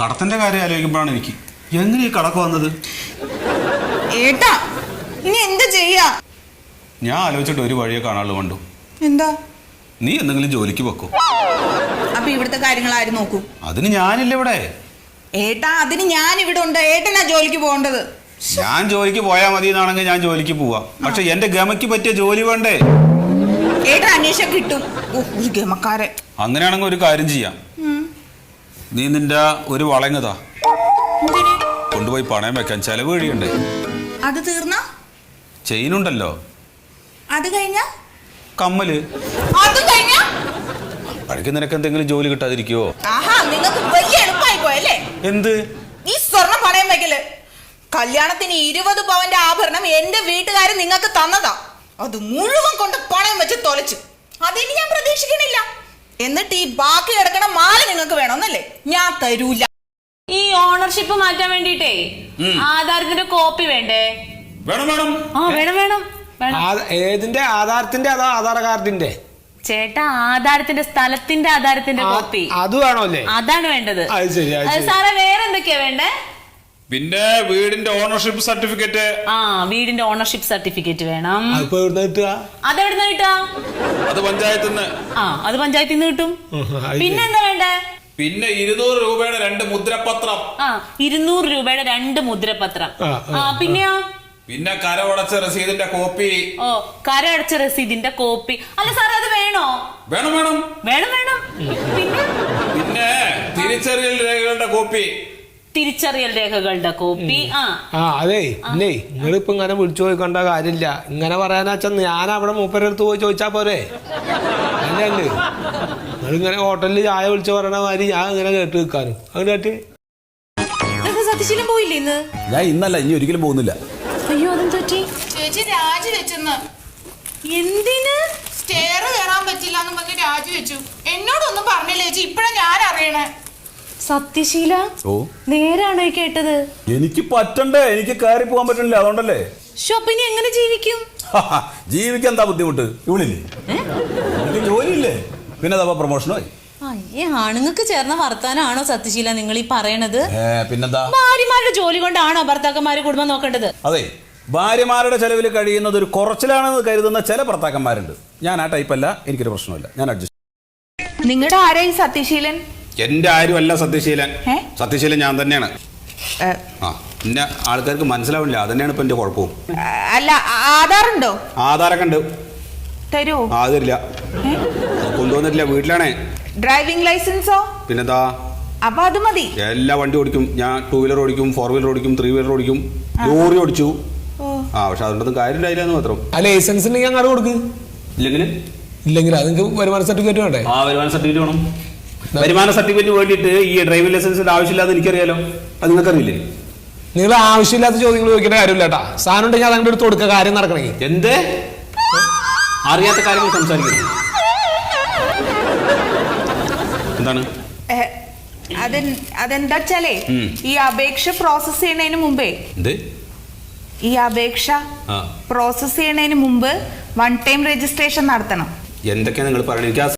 കടത്തിന്റെ കാര്യം ആലോചിക്കുമ്പോഴാണ് എനിക്ക്. എങ്ങനെ ഈ കടക്ക് വന്നത്? ഏട്ടാ ഇനി എന്താ ചെയ്യാ? ഞാൻ ആലോചിച്ചിട്ട് ഒരു വഴിയെ കാണാനുള്ളൂ കണ്ടു. എന്താ? നീ എന്തെങ്കിലും ജോലിക്ക് വെക്കോ. അപ്പൊ ഇവിടുത്തെ കാര്യങ്ങൾ ആര് നോക്കൂ? അതിന് ഞാനില്ല ഇവിടെ. ഏട്ടാ അതിന് ഞാൻ ഇവിടെ ഉണ്ട്. ഏട്ടനാ ജോലിക്ക് പോകേണ്ടത്. ഞാൻ ജോലിക്ക് പോയാൽ മതി എന്നാണെങ്കിൽ ഞാൻ ജോലിക്ക് പോവാ. പക്ഷെ എന്റെ ഗമയ്ക്ക് പറ്റിയ ജോലി വേണ്ടേ? ഏട്ടാ അന്വേഷിച്ച കിട്ടും. ഓ, ഒരു ഗമക്കാരൻ. അങ്ങനെയാണെങ്കിൽ ഒരു കാര്യം ചെയ്യാം. നീ നിന്റെ ഒരു വളങ്ങതാ? കൊണ്ടുപോയി പണയം വെക്കാൻ ചെലവ് കഴിയണ്ടേ? അത് തീർന്ന? ചെയിനുണ്ടല്ലോ. അത് കഴിഞ്ഞ? കമ്മൽ. അത് കഴിഞ്ഞ? അപ്പോഴേക്ക് നിനക്ക് എന്തെങ്കിലും ജോലി കിട്ടാതിരിക്കുവോ? നിങ്ങൾക്ക് വലിയ എളുപ്പമായി പോയല്ലേ എന്ത്? ഈ സ്വർണം പണയം വെക്കൽ. കല്യാണത്തിന് ഇരുപത് പവന്റെ ആഭരണം എന്റെ വീട്ടുകാർ നിങ്ങൾക്ക് തന്നതാ. അത് മുഴുവൻ കൊണ്ട് പണയം വെച്ച് തൊലച്ചു. അതിന് ഞാൻ പ്രതീക്ഷിക്കണില്ല. എന്നിട്ട് ഈ ബാക്കി കിടക്കണ മാല നിങ്ങൾക്ക് വേണമെന്നല്ലേ? ഞാൻ തരൂല. ഈ ഓണർഷിപ്പ് മാറ്റാൻ വേണ്ടിട്ടേ ആധാരത്തിന്റെ കോപ്പി വേണ്ടേ? വേണം വേണം. ആ വേണം വേണം ഏതിന്റെ? ആധാരത്തിന്റെ അതോ ആധാർ കാർഡിന്റെ ചേട്ടാ ആധാരത്തിന്റെ സ്ഥലത്തിന്റെ ആധാരത്തിന്റെ കോപ്പി അത് വേണോ അല്ലേ അതാണ് വേണ്ടത്. സാറേ വേറെ എന്തൊക്കെയാ വേണ്ടേ? പിന്നെ വീടിന്റെ ഓണർഷിപ്പ് സർട്ടിഫിക്കറ്റ് ആ വീടിന്റെ ഓണർഷിപ്പ് സർട്ടിഫിക്കറ്റ് വേണം. അതെവിടുന്ന കിട്ടുക? അതെവിടുന്ന അത് പഞ്ചായത്തിൽ നിന്ന്. ആ അത് പഞ്ചായത്തിൽ നിന്ന് കിട്ടും. പിന്നെ എന്താ വേണ്ടേ? പിന്നെ ഇരുന്നൂറ് രൂപയുടെ രണ്ട് മുദ്രപത്രം. ആ ഇരുന്നൂറ് രൂപയുടെ രണ്ട് മുദ്രപത്രം. ആ, പിന്നെയോ? പിന്നെ കരമടച്ച രസീതിന്റെ കോപ്പി. ഓ കരടച്ച രസീതിന്റെ കോപ്പി. അല്ല സാറേ അത് വേണോ? വേണം വേണം. വേണം വേണം. പിന്നെ? പിന്നെ തിരിച്ചറിയൽ രേഖകളുടെ കോപ്പി. തിരിച്ചറിയൽ രേഖകളുടെ കോപ്പി ആ. ആ അതെ ഇല്ലേ നിങ്ങളിപ്പോ ഇങ്ങനെ വിളിച്ചു ചോദിക്കേണ്ട കാര്യമില്ല. ഇങ്ങനെ പറയാനാ വെച്ചാ ഞാൻ അവിടെ മൂപ്പരടുത്ത് പോയി ചോദിച്ചാ പോരെ. അല്ലല്ലേ? നിങ്ങളിങ്ങനെ ഹോട്ടലിൽ ചായ വിളിച്ചു പറയണ മാതിരി ഞാൻ ഇങ്ങനെ കേട്ട് നിൽക്കാനും അങ്ങനെ കേട്ട്. സത്യശീലം പോയില്ലേ ഇന്ന്? ഞാൻ ഇന്നല്ല ഇനി ഒരിക്കലും പോകുന്നില്ല. അയ്യോ അതും പറ്റി? ചേച്ചി രാജി വെച്ചെന്ന്. എന്തിന്? സ്റ്റെയർ കയറാൻ പറ്റില്ല എന്ന് പറഞ്ഞ് രാജി വെച്ചു. എന്നോടൊന്നും പറഞ്ഞില്ല ചേച്ചി ഇപ്പഴാ ഞാൻ അറിയണേ സത്യശീല ഓ. നേരാണോ ഈ കേട്ടത്? എനിക്ക് പറ്റണ്ടേ എനിക്ക് കയറി പോകാൻ പറ്റണില്ല അതുകൊണ്ടല്ലേ? ശോ, അപ്പൊ ഇനി എങ്ങനെ ജീവിക്കും? ജീവിക്കാൻ എന്താ ബുദ്ധിമുട്ട്? ഇവളില്ലേ എനിക്ക് ജോലിയില്ലേ? പിന്നെ പ്രൊമോഷനോ ആയി. അയ്യേ ആണുങ്ങൾക്ക് ചേർന്ന വർത്താനാണോ സത്യശീല നിങ്ങൾ ഈ പറയണത്? ഏ പിന്നെന്താ? ഭാര്യമാരുടെ ജോലി കൊണ്ടാണോ ഭർത്താക്കന്മാര് കുടുംബം നോക്കേണ്ടത്? അതെ ഭാര്യമാരുടെ ചെലവിൽ കഴിയുന്നത് ഒരു കുറച്ചിലാണെന്ന് കരുതുന്ന ചില ഭർത്താക്കന്മാരുണ്ട്. ഞാൻ ആ ടൈപ്പല്ല എനിക്കൊരു പ്രശ്നമില്ല ഞാൻ അഡ്ജസ്റ്റ് നിങ്ങളുടെ ആരെയും സത്യശീലൻ? എന്റെ ആരും അല്ല സത്യശീലൻ. ഏ? സത്യശീലൻ ഞാൻ തന്നെയാണ്. ആ പിന്നെ ആൾക്കാർക്ക് മനസ്സിലാവില്ല. അതന്നെയാണ് ഇപ്പൊ എന്റെ കുഴപ്പവും. അല്ല ആധാറുണ്ടോ? ആധാരൊക്കെ ഉണ്ട്. തരുമോ ആ അത് തരില്ല കൊണ്ടുവന്നിട്ടില്ല വീട്ടിലാണേ. ഡ്രൈവിംഗ് ലൈസൻസോ പിന്നെന്താ? അപ്പൊ അത് മതി. എല്ലാ വണ്ടി ഓടിക്കും. ഞാൻ ടൂ വീലർ ഓടിക്കും ഫോർ വീലർ ഓടിക്കും ത്രീ വീലർ ഓടിക്കും. ലോറി ഓടിച്ചു. ഓ. ആ പക്ഷെ അതുകൊണ്ടൊന്നും കാര്യമില്ല എന്ന് മാത്രം. ആ ലൈസൻസ് ഉണ്ടെങ്കിൽ അങ്ങോട്ട് കൊടുക്ക്. ഇല്ലെങ്കിൽ ഇല്ലെങ്കിൽ അത് നിങ്ങൾക്ക് വരുമാന സർട്ടിഫിക്കറ്റ് വേണ്ടേ? ആ വരുമാന സർട്ടിഫിക്കറ്റ് വേണം. വരുമാന സർട്ടിഫിക്കറ്റ് വേണ്ടിയിട്ട് ഈ ഡ്രൈവിംഗ് ലൈസൻസിന്റെ ആവശ്യമില്ലാതെ എനിക്കറിയാലോ? അത് നിങ്ങൾക്കറിയില്ലേ? നിങ്ങൾ ആവശ്യമില്ലാത്ത ചോദ്യങ്ങൾ ചോദിക്കേണ്ട കാര്യമില്ല കേട്ടാ. സാധനം ഉണ്ടെങ്കിൽ അതങ്ങോട്ട് എടുത്ത് കൊടുക്കുക കാര്യം നടക്കണേ എന്ത്? അറിയാത്ത കാര്യങ്ങൾ സംസാരിക്കുന്നു എന്താണ്? അതെന്താ വെച്ചാലേ ഈ അപേക്ഷ പ്രോസസ് ചെയ്യുന്നതിന് മുമ്പേ എന്ത്? ഈ അപേക്ഷ ആ. പ്രോസസ് ചെയ്യുന്നതിന് മുമ്പ് വൺ ടൈം രജിസ്ട്രേഷൻ നടത്തണം. എന്തൊക്കെയാ നിങ്ങൾ പറയുന്നത് എനിക്ക് ആ